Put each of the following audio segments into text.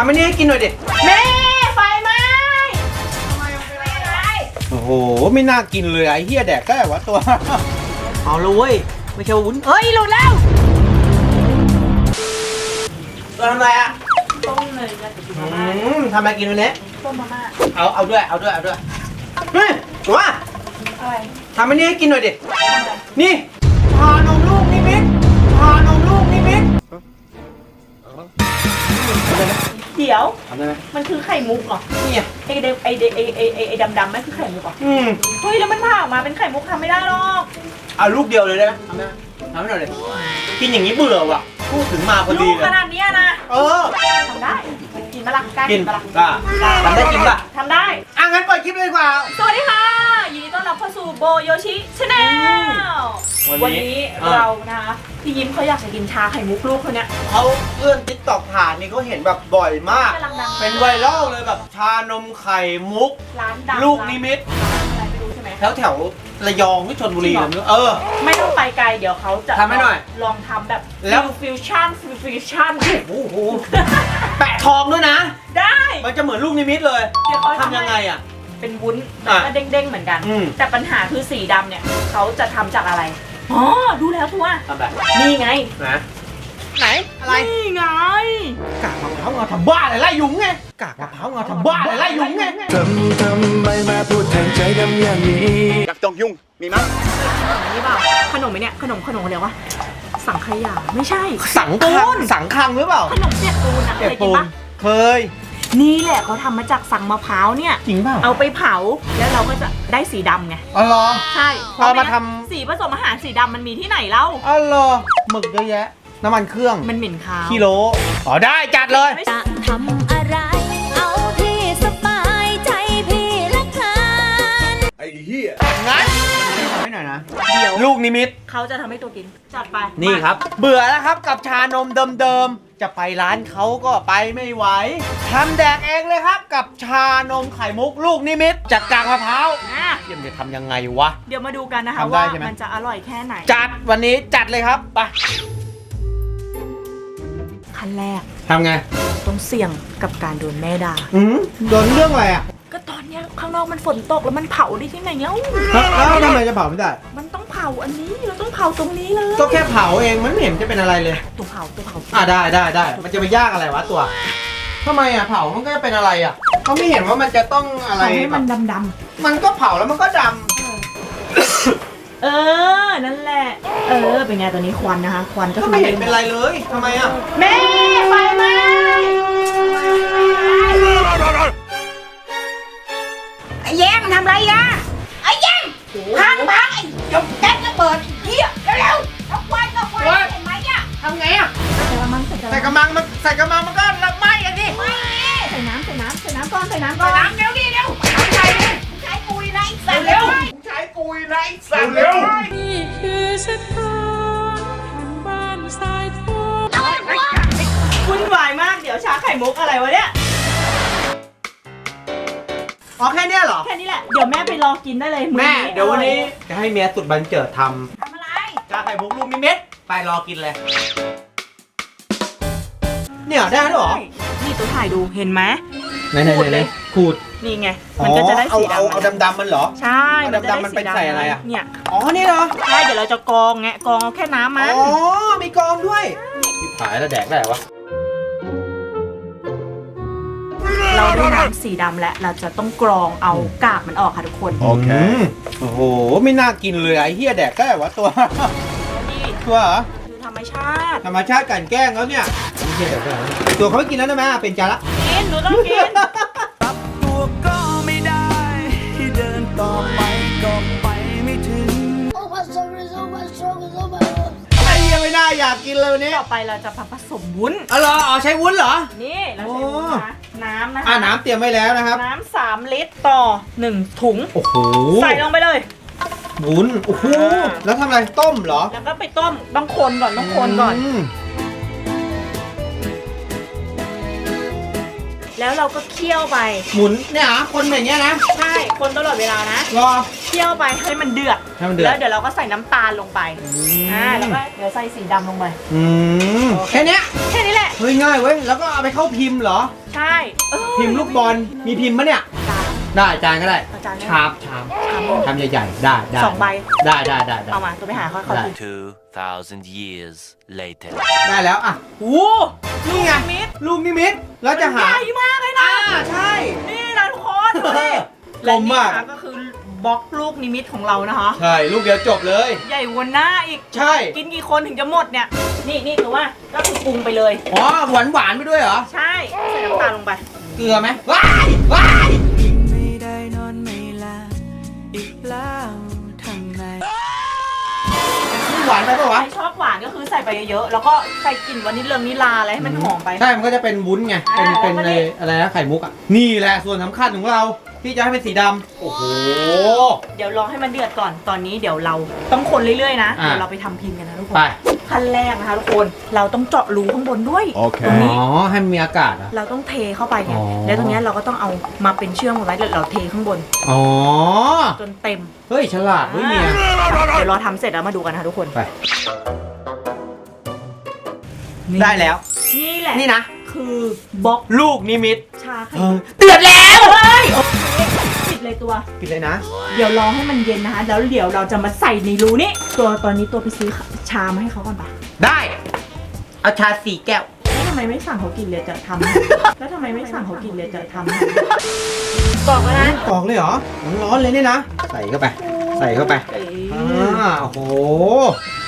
ทำอันนี้ให้กินหน่อยดิแม่ไฟไหม้โอ้โห ไม่น่ากินเลยไอ้เฮียแดกได้วะตัว เอาเลยเว้ยไม่ใช่วุ้นเฮ้ยหลุดแล้วตัวทำอะไรอะต้มเลยจะกินอืมาม่ามทำอะไรกินวันนี้ต้มมาม่าเอาเอาด้วยเอาด้วยเอาด้วยเฮ้ยว่าอะไรทำอันนี้ให้กินหน่อยดินี่ชานมลูกนิมิตชานมลูกนิมิต เดี๋ยว ทำได้ไหมมันคือไข่มุกเหรอนี่ไงไอเดไอเดไอไอไอไอไอดำดำๆนั่นคือไข่มุกเหรออืมเฮ้ยแล้วมันผ่าออกมาเป็นไข่มุกทำไม่ได้หรอกเอาลูกเดียวเลยได้ไหมทำได้ไหมทำให้หน่อยเลยกินอย่างนี้เบื่อว่ะ พูดถึงมาพอลูดีกเลขยนาดเนี้ยนะเออ ทำได้กินมะละกล้ากิกินนมะละกล้าทำได้จริงป่ะ ทำได้ อะงั้นเปิดคลิปเลยดีกว่า สวัสดีค่ะยินดีต้อนรับเข้าสู่โบโยชิชาแนล วันนี้วันนี้อ่าเรานะคะพี่ยิ้มเขาอยากจะกินชาไข่มุกลูกเขาเนี้ยเขาเลื่อนติ๊กตอกผ่านนี่เขาเห็นแบบบ่อยมาก กำลังดังเป็นไวรัลเลยแบบชานมไข่มุก ร้านดังลูกนิมิตร้านอะไรไม่รู้ใช่ไหม แถวแถวๆระยองที่ชนบุรีจริงเหรอเออ ไม่ต้องไปไกลเดี๋ยวเขาจะทำให้หน่อยลองทำแบบแล้ว ฟิวชั่นฟิวชั่น โอ้โหแปะทองด้วยนะ ได้ มันจะเหมือนลูกนิมิตเลยเดี๋ยวเขาทำยังไงให้อะ เป็นวุ้นอะแล้วก็เด้งๆเหมือนกัน อืม แต่ปัญหาคือสีดำเนี่ยเขาจะทำจากอะไร อ๋อ ดูแล้วทัวทำแบบนี่ไง นะไหน อะไร นี่ไง กากมะพร้าวเงาทำบ้าอะไรไล่ยุงไง กากมะพร้าวเงาทำบ้าอะไรไล่ยุงไงทำทำไมมาพูดแทนใจดำอย่างนี้อยากต้องยุ่ง มีมั้ยนี่เปล่า ขนมไหมเนี่ย ขนมขนมอะไรวะ สังขยา ไม่ใช่ สังคังสังคังหรือเปล่า ขนมเปียกปูนอะเคเปียกยกินปูนปะเคย นี่แหละเขาทำมาจากสังมะพร้าวเนี่ย จริงเปล่าเอาไปเผาแล้วเราก็จะได้สีดำไง อ๋อเหรอ ใช่พอมาทำเพระไงั้นสีผสมอาหารสีดำมันมีที่ไหนเล่า อ๋อเหรอหมึกเยอะแยะ น้ำมันเครื่องมันเหม็นคาวกิโลอ๋อได้จัดเลยไม่จะทำอะไร เอาที่สบายใจพี่ละกันไอ้เหี้ยงั้นทำให้หน่อยนะ เดี๋ยวลูกนิมิตเขาจะทำให้ตัวกินจัดไปนี่มาครับ เบื่อแล้วครับกับชานมเดิมๆ จะไปร้านเขาก็ไปไม่ไหวทำแดกเองเลยครับ กับชานมไข่มุกลูกนิมิตจากกากมะพร้าวอะเยี่ยมจะทำยังไงวะ เดี๋ยวมาดูกันนะคะทำได้ว่าใช่ไหม มันจะอร่อยแค่ไหนจัดวันนี้จัดเลยครับไปขั้นแรกทำไงต้องเสี่ยงกับการโดนแม่ด่า อืมโดนเรื่องอะไรอะก็ตอนเนี้ยข้างนอกมันฝนตกแล้วมันเผาได้ที่ไหนเนี่ยแล้วแล้วทำไมจะเผาไม่ได้ มันต้องเผาอันนี้เราต้องเผาตรงนี้เลยก็แค่เผาเองมันไม่เห็นจะเป็นอะไรเลย ตัวเผาตัวเผาอะได้ได้ได้มันจะไปยากอะไรวะตัวทำไมอะเผามันก็จะเป็นอะไรอะเขาไม่เห็นว่ามันจะต้องอะไรเผาให้แบมันบดำมันก็เผาแล้วมันก็ดๆเออ นั่นแหละ เออ เป็นไงตัวนี้ควันนะคะ ควันำก็ก็คือไม่เห็นเป็นไรเลยทำไมอะแม่ไฟไหม้ไอ้แย้มทำไรอะ ระใส่มังกระมังมันใส่กระมังมันก็ระไหม้อะดิใส่น้ำใส่น้ำใส่น้ำก่อนใส่น้ำก่อนน้ำเร็วดิเร็วเอาใส่เลยใช้ปุยไรใส่เร็วใช้กุยไรสั่งเร็ววุ่นวายมากเดี๋ยวชาไข่มุกอะไรวะเนี่ยอ๋อแค่เนี้ยเหรอ แค่นี้แหละ เดี๋ยวแม่ไปรอกินได้เลยมื้อแม่นี้เดี๋ยววันนี้จะให้เมียสุดบันเจิดททำอะไรำชาไข่มุกลูกนิมิตไปรอกินเลย เนี่ยได้แล้วเหรอนี่ตัวถ่ายดูเห็นไหม ไหนไหนขูดไหเลนยขูดนี่ไง มันก็จะได้เอาสีเอาดำเอาดำๆมันเหรอ ใช่เอามันจะได้ดำๆมันสีเป็นใส่อะไรอะเนี่ย อ๋อนี่เหรอ ใช่ เดี๋ยวเราจะกรองไงกรองเอาแค่น้ำมัน อ๋อ มีกองด้วยที่ผายแล้วแดกได้เหรอวะ เราได้น้ำสีดำแล้ว เราจะต้องกรองเอากากมันออกค่ะทุกคน โอเคมโอ้โห ไม่น่ากินเลยไอ้เฮียแดกได้เหรอวะตัวนี่ตัวเหรอคือธรร มชาติธรรมชาติกลันแกล้งแล้วเนี่ยไม่ใช่เดี๋ยวก่อนตัวเขาไม่กินแล้วนะแม่เป็นจานละกินหนูต้องกินตัวก็ไม่ได้เดินต่อไปก็ไปไม่ถึงไอ้เฮียไม่น่าอยากกินเลยวันนี้ต่อไปเราจะผสมวุ้น อ๋อเหรออ๋อใช้วุ้นเหรอ นี่เราใช้วุ้นนะน้ำนะคะอ่าน้ำเตรียมไว้แล้วนะครับ น้ำสามลิตรต่อหนึ่งถุง โอ้โห ใส่ลงไปเลย วุ้นโอ้โหอ่า แล้วทำอะไรต้มเหรอแล้วก็ไปต้มต้องคนก่อนต้องคนก่อน มแล้วเราก็เคี่ยวไป หมุนเนี่ยเหรอคนแบบเนี้ยนะใช่ คนตลอดเวลานะ รอ เคี่ยวไปให้มันเดือด ให้มันเดือดแล้วเดี๋ยวเราก็ใส่น้ำตาลลงไปอ่า แล้วก็เดี๋ยวใส่สีดำลงไป อืมแค่เนี้ยแค่นี้แหละ เฮ้ยง่ายเว้ยแล้วก็เอาไปเข้าพิมพ์เหรอ ใช่เออพิมพ์ลูกบอลมีพิมพ์ปะเนี่ย ได้จานก็ได้ เอาจานเนี่ยชามชาม ชามใหญ่ๆได้ได้สองใบ ได้ได้ได้ได้ เอามาตัวไปหาเขาเขาได้ดู2,000 years later. ได้แล้วอะโอ้นี่ไงมิดลูกนิมิตแล้วจะหา ใหญ่มากเลยนะ อ่าใช่ นี่นะทุกคนดูดิกลมมาก และนี่นะคะก็คือบล็อกลูกนิมิตของเรานะคะ ใช่ลูกเดียวจบเลย ใหญ่กวันหน้าอีก ใช่กินกี่คนถึงจะหมดเนี่ย นี่นี่คือว่าก็คือปรุงไปเลย อ๋อหวานหวานๆไปด้วยเหรอ ใช่ ใส่น้ำตาลลงไป เกลือไหมว้ายว้าย หวานไปปะวะ ใครชอบหวานก็คือใส่ไปเยอะๆ แล้วก็ใส่กลิ่นวานิลลานิลาอะไรให้มันหอมไป ใช่ มันก็จะเป็นวุ้นไง เป็นอ่าเป็นแล้วก็อะไรนี่อะไรนะ ไข่มุกอะ นี่แหละส่วนสำคัญของเราที่จะให้เป็นสีดำโอ้โห เดี๋ยวรอให้มันเดือดก่อน ตอนนี้เดี๋ยวเราต้องคนเรื่อยๆนะ อ่าเดี๋ยวเราไปทำพิมพ์กันนะทุกคน ไป ขั้นแรกนะคะทุกคนเราต้องเจาะรูข้างบนด้วยโอเค ตรงนี้ อ๋อ ให้มันมีอากาศเหรอะ เราต้องเทเข้าไปไงอ๋อ แล้วตรงเนี้ยเราก็ต้องเอามาเป็นเชื่อมเอาไว้แล้วเราเทข้างบนอ๋อ จนเต็ม เฮ้ย ฉลาดเฮ้ยเนี่ยเดี๋ยวรอทำเสร็จแล้วมาดูกันนะคะทุกคนไปได้แล้ว นี่แหละนี่นะ คือบล็อกลูกนิมิตชาไข่เออเดือดแล้ว เฮ้ยปิ ดเลยตัว ปิดเลยนะ เดี๋ยวรอให้มันเย็นนะคะ แล้วเดี๋ยวเราจะมาใส่ในรูนี้ตัวตอนนี้ตัวไปซื้อชามาให้เขาก่อนปะได้ เอาชาสี่แก้ว แล้วทำไมไม่สั่งเขากินเลยจะทำให้แล้วทำไมไม่สั่งเขากินเลยจะทำให้บอกมานะกรอกเลยเหรอร้อนๆเลยนี่นะ ใส่เข้าไป ใส่เข้าไปเอ้ยอ่าโอ้โห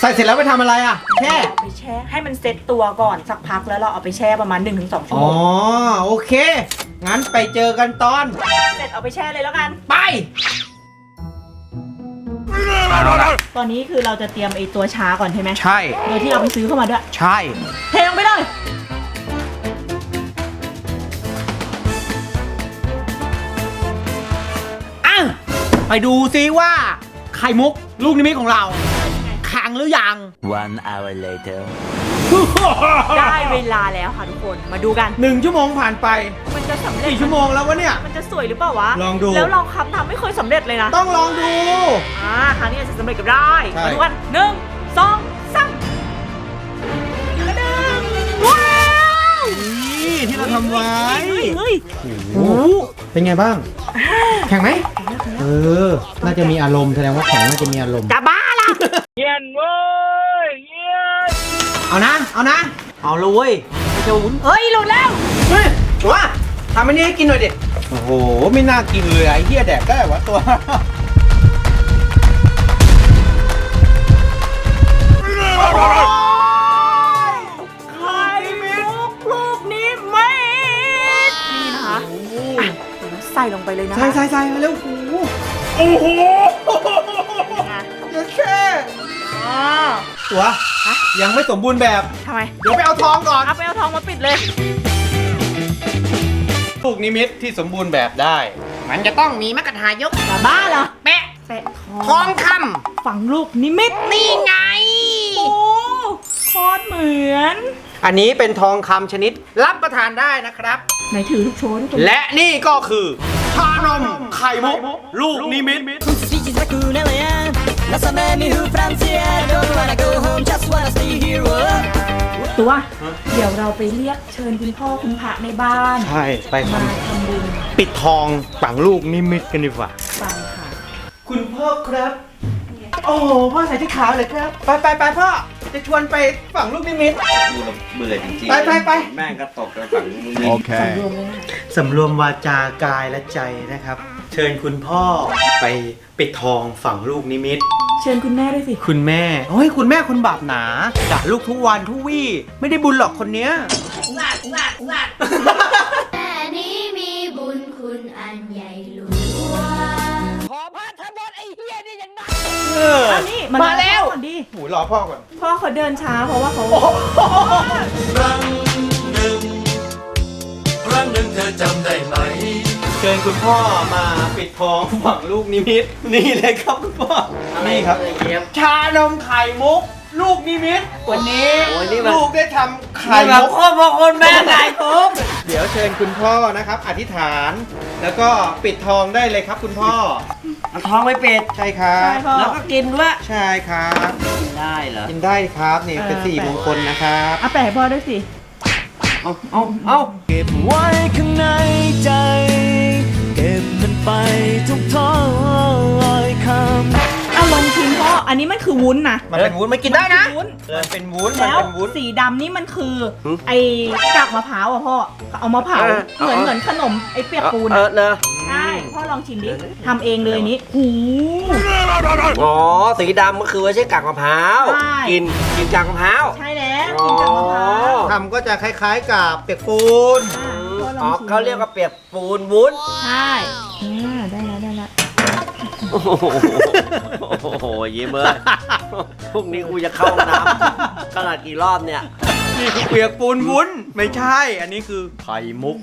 ใส่เสร็จแล้วไปทำอะไรอะแช่เอาไปแช่ให้มันเซ็ตตัวก่อนสักพักแล้วเราเอาไปแช่ประมาณ 1-2ชั่วอ๋โมองโอเค งั้นไปเจอกันตอน เสร็จเอาไปแช่เลยแล้วกัน ไป ตอนนี้คือเราจะเตรียมไอ้ตัวชาก่อนใช่ไหมใช่ โดยที่เราไปซื้อเข้ามาด้วย ใช่ เทลงไปเลย อะ ไปดูซิว่า ไข่มุก ลูกนิมิตของเราแข็งหรือยัง One hour later. ได้เวลาแล้วค่ะทุกคนมาดูกัน หนึ่งชั่วโมงผ่านไปมันจะสำเร็จกี่ชั่วโมงแล้ววะเนี่ย มันจะสวยหรือเปล่าวะลองดู แล้วเราคำทำไม่เคยสำเร็จเลยนะต้องลองดู อ่าครั้งนี้อาจจะสำเร็จก็ได้ใช่ มาดูกันหนึ่งสองสามกระดึงว้าวนี่ที่เราทำไว้เฮ้ยเฮ้ยโอ้โหเป็นไงบ้าง แข็งไหมเออ น่าจะมีอารมณ์แสดงว่าแข็งน่าจะมีอารมณ์ จะบ้าล่ะ เอานะ เอานะ เอาเลยเว้ยไม่จะวุ้นเฮ้ยหลุดแล้วเฮ้ยว่าทำอันนี้ให้กินหน่อยดิ โอ้โห ไม่น่ากินเลยไอ้เหี้ยแดกได้วะตัว ไข่มุกลูกนี้ไม่นี่นะคะอะเดี๋ยวเราใส่ลงไปเลยนะคะใส่ใส่ใส่มาเร็วโอ้โหอะเยอะแค่อ๋อตัว ยังไม่สมบูรณ์แบบ ทำไม เดี๋ยวไปเอาทองก่อน เอาไปเอาทองมาปิดเลย ลูกนิมิตที่สมบูรณ์แบบได้ มันจะต้องมีมกทายกจะบ้าเหรอ แปะแปะทองคฝังลูกนิมิตนี่ไง โอ้โคตรเหมือนำอันนี้เป็นทองคำชนิดรับประทานได้นะครับ ไหนถือทุกโชว์ทุกคนและนี่ก็คือ ชานมไข่มุก ลูกนิมิตตั วเดี๋ยวเราไปเรียกเชิญคุณพ่อคุณพระในบ้านใช่ไปทมาทำบุญำปิดทองฝังลูกนิมิตกันดีกว่าฟังค่ะ คุณพ่อครับ โอ้โหพ่อใส่ชุดขาวเลยครับ ไปไปไปพ่อ จะชวนไปฝังลูกนิมิตเบื่อจริงไปไปไป แม่งก็ตกกันฝั่งมึงโอเครวมเลยนะสำรวมวาจากายและใจนะครับ เชิญคุณพ่อไปปิดทองฝังลูกนิมิต เชิญคุณแม่ด้วยสิ คุณแม่โอ้ยคุณแม่คนบาปหนาด่าลูกทุกวันทุกวี่ ไม่ได้บุญหรอกคนเนี้ย แม่นี้มีบุญคุณอันใหญ่หลวง เอออันนี้มาแล้วก่อนดิหูรอพ่อก่อน พ่อเขาเดินช้าเพราะว่าเขาเชิญคุณพ่อมาปิดทองฝังลูกนิมิต นี่เลยครับคุณพ่อนี่ครับชานมไข่มุก ลูกนิมิต วันนี้ลูกได้ทำไข่มุก พ่อพ่อคนแม่ไข่มุกเดี๋ยวเชิญคุณพ่อนะครับ อธิษฐาน แล้วก็ปิดทองได้เลยครับ คุณพ่อ เอาท้องไว้เป็ด ใช่ครับ แล้วก็กินด้วยใช่ครับ กินได้เหรอ กินได้ครับนี่เป็นสี่มงคลนะครับ เอาแปะให้พ่อด้วยสิ เอาเอาเอาเก็บไว้ข้างในใจเก็บมัน ไปทุกท้อยคำเอาลองชิมพ่ออันนี้มันคือวุ้นนะมันเป็นวุ้นมันกินได้นะ วุ้น มันเป็นวุ้น มันแล้วเป็นวุ้น สีดำนี่มันคือ ไอ้กากมะพร้าวอะพ่อเอามาเผาเหมือนเหมือนขนมไอ้เปียกปูนเออะอเนอะใช่พ่อลองชิมดิทำเองเลยนี้หู อ๋อ สีดำก็คือไม่ใช่กากมะพร้าว ใช่ กิน กินกากมะพร้าว ใช่แล้วกินกากมะพร้าว ทำก็จะคล้ายๆกับเปียกปูน อะ พ่อลอ๋อองชิมเขาเรียกว่าเปียกปูนวุ้นใช่อ่าได้แล้วได้แล้วโอ้โหโอ้โหยิ้มเลยพรุ่งนี้กูจะเข้าห้องน้ำขนาดกี่รอบเนี่ย นี่คือเปียกปูนวุ้น ไม่ใช่ อันนี้คือไข่มุก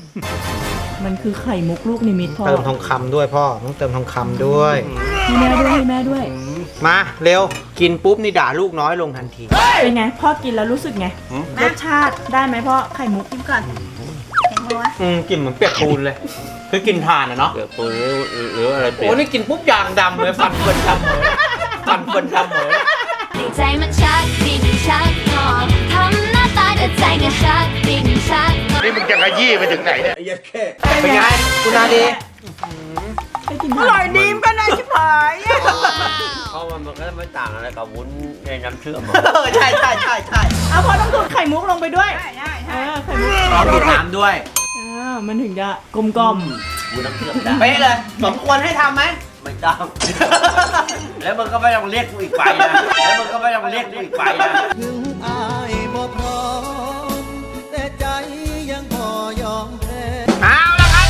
มันคือไข่มุกลูกนิมิตพ่อเติมทองคำด้วยพ่อต้องเติมทองคำด้วย ให้แม่ด้วยให้แม่ด้วย มาเร็วกินปุ๊บนี่ด่าลูกน้อยลงทันที เป็นไง พ่อกินแล้วรู้สึกไง รสชาติได้ไหมพ่อไข่มุกกินก่อน เห็นไหมวะอืมกลิ่นเหมือนเปียกปูนเลย คือกินทานอะเนาะเปียกปูนหรือหรืออะไรเปียโอ้กนี่กินปุ๊บยางดำเลยฟันเฟินดำเลยฟันเฟินดำเลยใจมันชักดิ้นชักงอทำหน้าตาแต่ใจก็ชักดิ้นชักงอ นี่มึงจะขยี้ไปถึงไหนเนี่ยเป็นไงคุณนาดีไปกินอร่อยดีมกันนะชิบหายเพราะมันก็ไม่ต่างอะไรกับวุ้นในน้ำเชื่อมเออใช่ใช่ใช่ใช่เอาพ่อต้องดูดไข่มุกลงไปด้วยได้ได้เออไข่มุกขอดูดน้ำด้วยอ่า มันถึงจะกลมกล่อมวุ้นน้ำเชื่อมได้เป๊ะเลยสมควรให้ทำไหมไม่ต้อง แล้วมึงก็ไม่ต้องเรียกกูอีกไปนะ แล้วมึงก็ไม่ต้องเรียกกูอีกไปนะ ถึงอายบ่พร้อมแต่ใจยังพอยอมแพ้เอาละครับ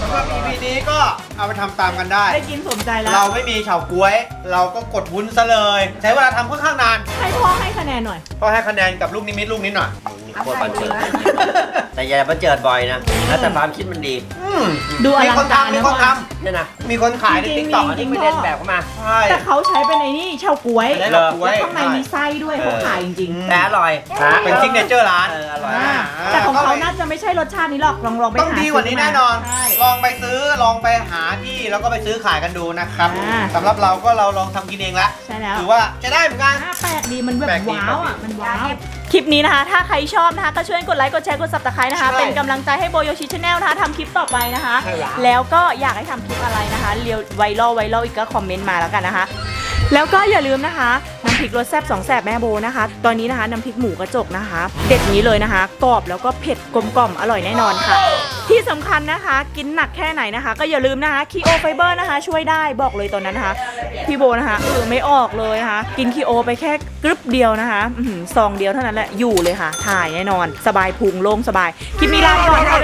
สำหรับ EP นี้ก็เอาไปทำตามกันได้ ได้กินสมใจแล้ว เราไม่มีเฉาก๊วย เราก็กดวุ้นซะเลย ใช้เวลาทำค่อนข้างนาน ให้พ่อให้คะแนนหน่อย ก็ให้คะแนนกับลูกนิมิตลูกนี้หน่อยโคตรบันเจิดเลยแต่อย่าบันเจิดบ่อยนะแล้วแต่ความคิดมันดีอืมดูอมีลังคนการทำมีนะคพ่อนทเนี่ยนะำมีคนขายในจริติ๊งกๆต็อกมีอันนี้ไม่เล่นแบบเข้ามาใช่ แต่เขาใช้เป็นไอ้นี่เฉาก๊วยได้แล้ดวอกก๊วยข้างในมีไส้ด้วยเขาขายจริงแต่อร่อยเป็นซิกเนเจอร์ร้าน เอออร่ๆอยอ่าแต่ของเขาน่าจะไม่ใช่รสชาตินี้หรอกลองลองไปต้องหาดีกว่านี้ซื้แน่นอน ใช่ ลองไปซื้อ ลองไปหาที่แล้วก็ไปซื้อขายกันดูนะครับอ่า สำหรับเราก็เราลองทำกินเองแล้วใช่แล้วถือว่าจะได้เหมือนกัน อ่าแปลกดีมันแบบแปลกดีว้าวอะมันว้าว คลิปนี้นะคะ ถ้าใครชอบนะคะ ก็ช่วยกดไลค์ กดแชร์ กด subscribe นะคะ ใช่เป็นกำลังใจให้โบโยชิชาแนลนะคะทำคลิปต่อไปนะคะ ใช่แล้ว แล้วก็อยากให้ทำคลิปอะไรนะคะ เรียวไวรัลไวรัลอีกก็คอมเมนต์มาแล้วกันนะคะ แล้วก็อย่าลืมนะคะน้ำพริกรสแซ่บสองแสบแม่โบนะคะ ตอนนี้นะคะน้ำพริกหมูกระจกนะคะ เด็ดนี้เลยนะคะ กรอบแล้วก็เผ็ดกลมกล่อมอร่อยแน่นอนค่ะ ที่สำคัญนะคะ กินหนักแค่ไหนนะคะ ก็อย่าลืมนะคะคีโอไฟเบอร์นะคะ ช่วยได้บอกเลยตอนนั้นนะคะ พี่โบนะคะเออไม่ออกเลยนะคะ กินคีโอไปแค่กรึบเดียวนะคะซองเดียวเท่านั้นแหละอยู่เลยค่ะ ถ่ายแน่นอน สบายพุงโล่งสบาย คลิปนี้ลาไปก่อนค่ะ